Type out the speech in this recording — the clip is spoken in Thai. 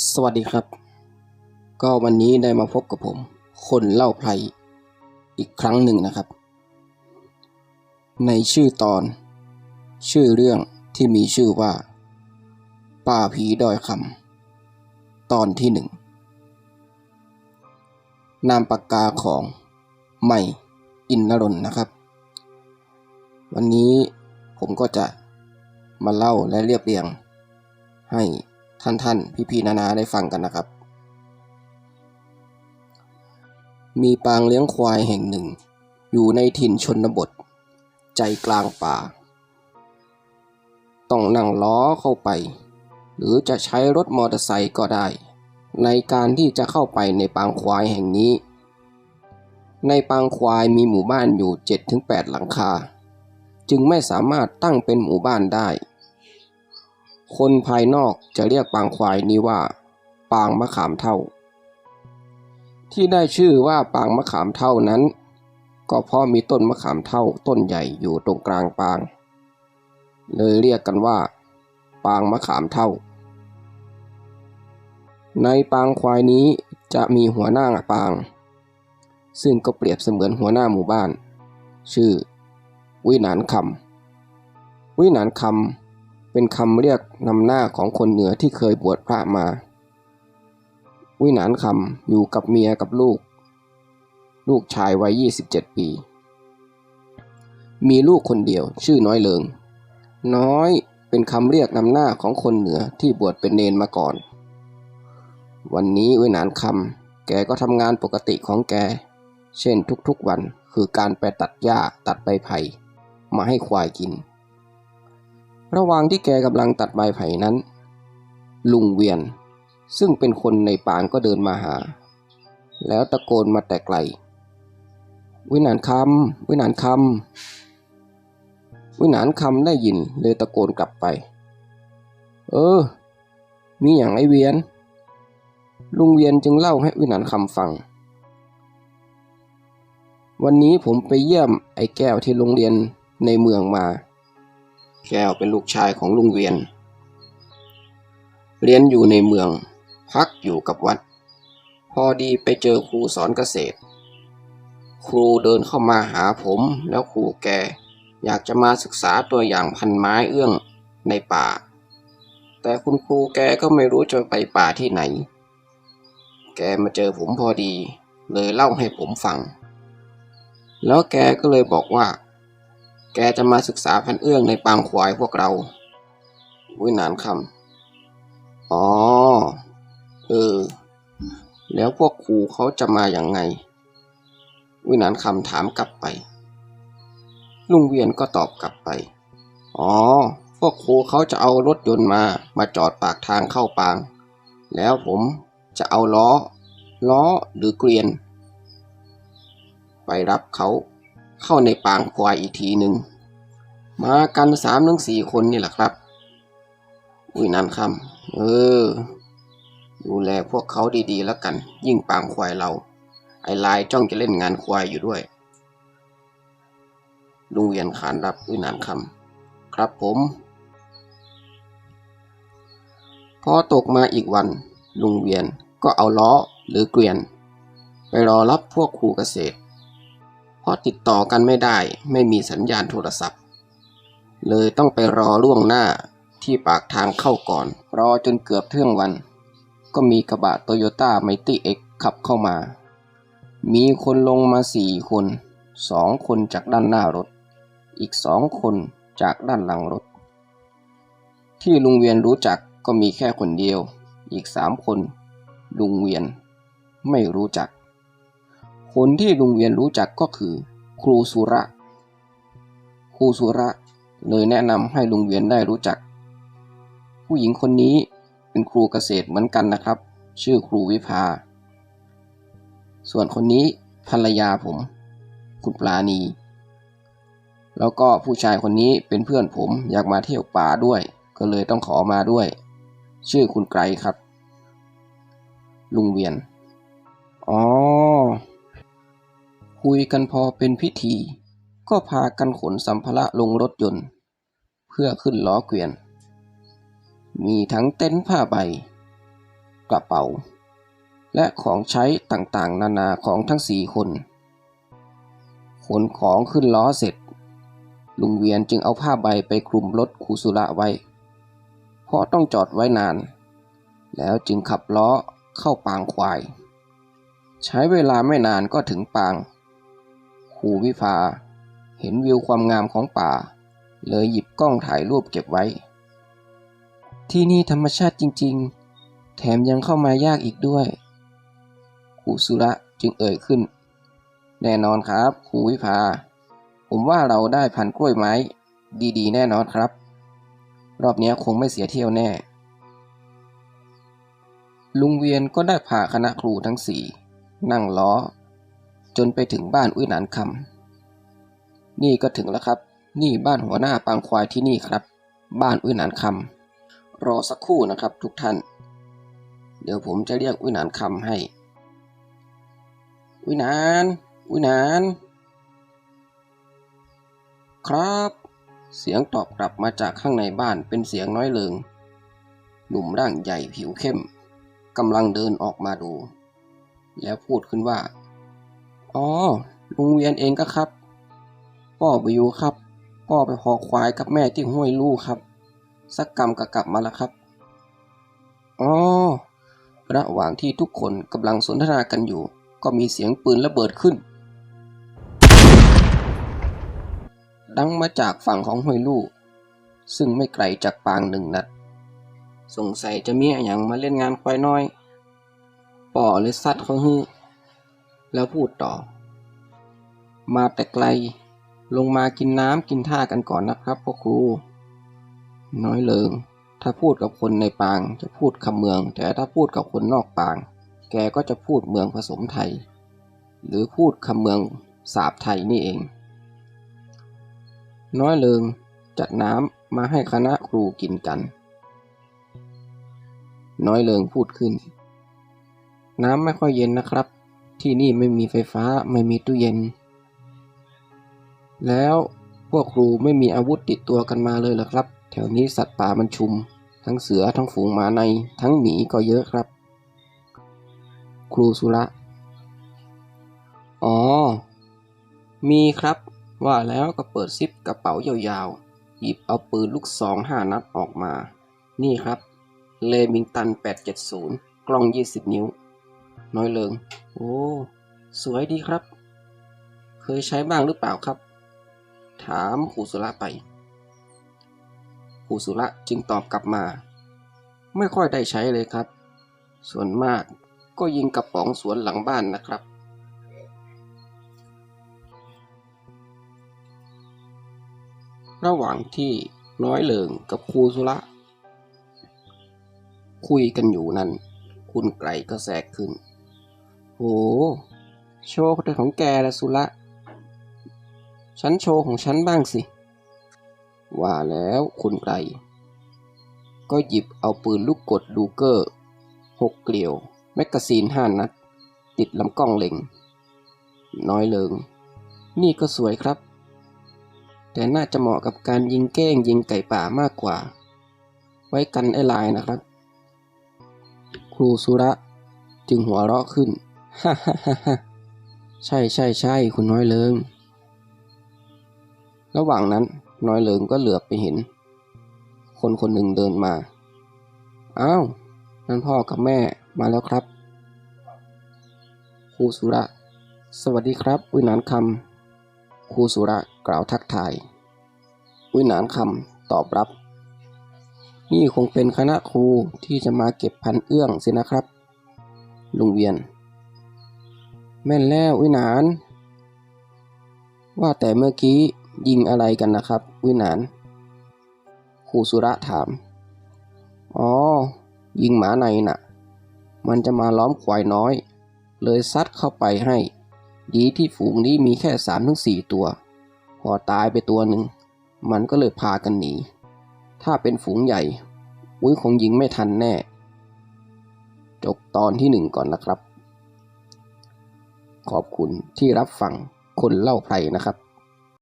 สวัสดีครับ ก็วันนี้ได้มาพบกับผม คนเล่าไพรอีกครั้งหนึ่งนะครับ ในชื่อตอน ชื่อเรื่องที่มีชื่อว่า ป่าผีดอยคำตอนที่หนึ่งนามปากกาของใหม่อินนรนนะครับ วันนี้ผมก็จะมาเล่าและเรียบเรียงให้ ท่านท่านพี่พี่ๆ นานาได้ฟังกันนะครับ มีปางเลี้ยงควายแห่งหนึ่ง อยู่ในถิ่นชนบท ใจกลางป่า ต้องนั่งล้อเข้าไป หรือจะใช้รถมอเตอร์ไซค์ก็ได้ ในการที่จะเข้าไปในปางควายแห่งนี้ ในปางควายมีหมู่บ้านอยู่ 7-8 หลังคา จึงไม่สามารถตั้งเป็นหมู่บ้านได้ คนภายนอกจะเรียกปางควายนี้ว่า ปางมะขามเท่า ที่ได้ชื่อว่าปางมะขามเท่านั้น ก็เพราะมีต้นมะขามเท่าต้นใหญ่อยู่ตรงกลางปาง เลยเรียกกันว่า ปางมะขามเท่า ในปางควายนี้จะมีหัวหน้าปาง ซึ่งก็เปรียบเสมือนหัวหน้าหมู่บ้าน ชื่อ วินานคำวินานคำ เป็นคำเรียกนำหน้าของคนเหนือที่เคยบวชพระมา วิหนานคำอยู่กับเมียกับลูก ลูกชายวัย 27 ปี มีลูกคนเดียวชื่อน้อยเลิง น้อยเป็นคำเรียกนำหน้าของคนเหนือที่บวชเป็นเนนมาก่อน วันนี้วิหนานคำแกก็ทำงานปกติของแก เช่นทุกๆวันคือการไปตัดหญ้าตัดใบไผ่มาให้ควายกิน ระหว่างที่แกกำลังตัดใบไผ่นั้น ลุงเวียน ซึ่งเป็นคนในปางก็เดินมาหา แล้วตะโกนมาแต่ไกล วินานคำวินานคำวินานคำได้ยินเลยตะโกนกลับไป เออ มีอย่างไอเวียน ลุงเวียนจึงเล่าให้วินานคำฟัง วันนี้ผมไปเยี่ยมไอ้แก้วที่โรงเรียนในเมืองมา แก้วเป็นลูกชายของลุงเวียน เรียนอยู่ในเมือง พักอยู่กับวัด พอดีไปเจอครูสอนเกษตร ครูเดินเข้ามาหาผมแล้วครูแกอยากจะมาศึกษาตัวอย่างพันไม้เอื้องในป่า แต่คุณครูแกก็ไม่รู้จะไปป่าที่ไหน แกมาเจอผมพอดี เลยเล่าให้ผมฟัง แล้วแกก็เลยบอกว่า แกจะมาศึกษาพันเอื้องในปางควายพวกเราวินานคำอ๋อ เออ แล้วพวกครูเขาจะมาอย่างไงวินานคำถามกลับไป ลุงเวียนก็ตอบกลับไป อ๋อ พวกครูเขาจะเอารถยนต์มา มาจอดปากทางเข้าปาง แล้วผมจะเอาล้อ ล้อหรือเกวียน ไปรับเขา เข้าในปางควายอีกทีหนึ่งมากันสามถึงสี่คนนี่แหละครับ อุ้ยนันคำเออ ดูแลพวกเขาดีๆแล้วกัน ยิ่งปางควายเรา ไอ้ลายจ้องจะเล่นงานควายอยู่ด้วย ลุงเวียนขานรับอุ้ยนันคำครับผม พอตกมาอีกวัน ลุงเวียนก็เอาล้อหรือเกวียน ไปรอรับพวกครูเกษตร เพราะติดต่อกันไม่ได้ไม่มีสัญญาณโทรศัพท์ เลยต้องไปรอล่วงหน้าที่ปากทางเข้าก่อน รอจนเกือบเที่ยงวัน ก็มีกระบะโตโยต้าไมตี้เอ็กขับเข้ามา มีคนลงมาสี่คนสองคนจากด้านหน้ารถ อีกสองคนจากด้านหลังรถ ที่ลุงเวียนรู้จักก็มีแค่คนเดียว อีกสามคน ลุงเวียน ไม่รู้จัก คนที่ลุงเวียนรู้จักก็คือ ครูสุระ ครูสุระเลยแนะนำให้ลุงเวียนได้รู้จัก ผู้หญิงคนนี้เป็นครูเกษตรเหมือนกันนะครับ ชื่อครูวิภา ส่วนคนนี้ภรรยาผม คุณปลาณี แล้วก็ผู้ชายคนนี้เป็นเพื่อนผมอยากมาเที่ยวป่าด้วย ก็เลยต้องขอมาด้วย ชื่อคุณไกรครับ ลุงเวียน อ๋อ คุยกันพอเป็นพิธี ก็พากันขนสัมภาระลงรถยนต์ เพื่อขึ้นล้อเกวียน มีทั้งเต็นท์ผ้าใบ กระเป๋า และของใช้ต่างๆ นานาของทั้งสี่คน ขนของขึ้นล้อเสร็จ ลุงเวียนจึงเอาผ้าใบไปคลุมรถคูสุระไว้ เพราะต้องจอดไว้นาน แล้วจึงขับล้อเข้าปางควาย ใช้เวลาไม่นานก็ถึงปาง ครูวิภา เห็นวิวความงามของป่า เลยหยิบกล้องถ่ายรูปเก็บไว้ ที่นี่ธรรมชาติจริงๆ แถมยังเข้ามายากอีกด้วยครูสุระจึงเอ่ยขึ้น แน่นอนครับครูวิภา ผมว่าเราได้พันกล้วยไม้ ดีๆ แน่นอนครับ รอบนี้คงไม่เสียเที่ยวแน่ ลุงเวียนก็ได้พาคณะครูทั้งสี่นั่งล้อ จนไปถึงบ้านอุ้ยหนานคำนี่ก็ถึงแล้วครับ นี่บ้านหัวหน้าปางควายที่นี่ครับ บ้านอุ้ยหนานคำรอสักครู่นะครับทุกท่าน เดี๋ยวผมจะเรียกอุ้ยหนานคำให้ อุ้ยหนาน อุ้ยหนาน ครับ เสียงตอบกลับมาจากข้างในบ้านเป็นเสียงน้อยเลิงหนุ่มร่างใหญ่ผิวเข้มกำลังเดินออกมาดู แล้วพูดขึ้นว่า อ๋อลุงเวียนเองก็ครับ พ่อไปอยู่ครับ พ่อไปหอควายกับแม่ที่ห้วยลู่ครับ สักกรรมก็กลับมาแล้วครับ อ๋อ ระหว่างที่ทุกคนกำลังสนทนากันอยู่ ก็มีเสียงปืนระเบิดขึ้น ดังมาจากฝั่งของห้วยลู่ซึ่งไม่ไกลจากปางหนึ่งนัด สงสัยจะมีอย่างมาเล่นงานควายน้อยป่อเลยซัดเขาฮื้อ แล้วพูดต่อ มาแต่ไกล ลงมากินน้ำกินท่ากันก่อนนะครับพ่อครู น้อยเลิง ถ้าพูดกับคนในปางจะพูดคำเมือง แต่ถ้าพูดกับคนนอกปาง แกก็จะพูดเมืองผสมไทย หรือพูดคำเมืองสาบไทยนี่เอง น้อยเลิงจัดน้ำมาให้คณะครูกินกัน น้อยเลิงพูดขึ้น น้ำไม่ค่อยเย็นนะครับ ที่นี่ไม่มีไฟฟ้าไม่มีตู้เย็น แล้วพวกครูไม่มีอาวุธติดตัวกันมาเลยหรอครับ แถวนี้สัตว์ป่ามันชุม ทั้งเสือทั้งฝูงหมาใน ทั้งหมีก็เยอะครับ ครูสุระ อ๋อ มีครับ ว่าแล้วก็เปิดซิปกระเป๋ายาวๆ หยิบเอาปืนลูกซองห้านัดออกมา นี่ครับ เลมิงตัน 870 กล้อง 20 นิ้ว น้อยเหลิงโอ้ สวยดีครับ เคยใช้บ้างหรือเปล่าครับ ถามครูสุระไปครูสุระจึงตอบกลับมา ไม่ค่อยได้ใช้เลยครับ ส่วนมากก็ยิงกระป๋องสวนหลังบ้านนะครับ ระหว่างที่น้อยเหลิงกับครูสุระ คุยกันอยู่นั้น คุณไกลก็แทรกขึ้น โหโชว์ของแกละสุระฉันโชว์ของฉันบ้างสิ ว่าแล้วคุณไกลก็หยิบเอาปืนลูกกดดูเกอร์หกเกลียว แมกกาซีนห้านัด ติดลำกล้องเล็ง น้อยเลิง นี่ก็สวยครับ แต่น่าจะเหมาะกับการยิงเก้งยิงไก่ป่ามากกว่า ไว้กันไอ้ลายนะครับ ครูสุระจึงหัวเราะขึ้น ฮ่าฮ่าฮ่าใช่ใช่ใช่คุณน้อยเลิง ระหว่างนั้นน้อยเลิงก็เหลือบไปเห็น คนคนหนึ่งเดินมา อ้าว นั่นพ่อกับแม่มาแล้วครับครูสุระ สวัสดีครับ วินานคำครูสุระกล่าวทักทาย วินานคำตอบรับ นี่คงเป็นคณะครูที่จะมาเก็บพันเอื้องสินะครับ ลุงเวียน แม่นแล้ววินาน ว่าแต่เมื่อกี้ยิงอะไรกันนะครับ วินานครูสุระถาม อ๋อ ยิงหมาในน่ะ มันจะมาล้อมควายน้อย เลยซัดเข้าไปให้ ดีที่ฝูงนี้มีแค่สามถึงสี่ตัว พอตายไปตัวหนึ่ง มันก็เลยพากันหนี ถ้าเป็นฝูงใหญ่ อุ้ยคงยิงไม่ทันแน่ จบตอนที่หนึ่งก่อนนะครับ ขอบคุณที่รับฟังคนเล่าไพรนะครับ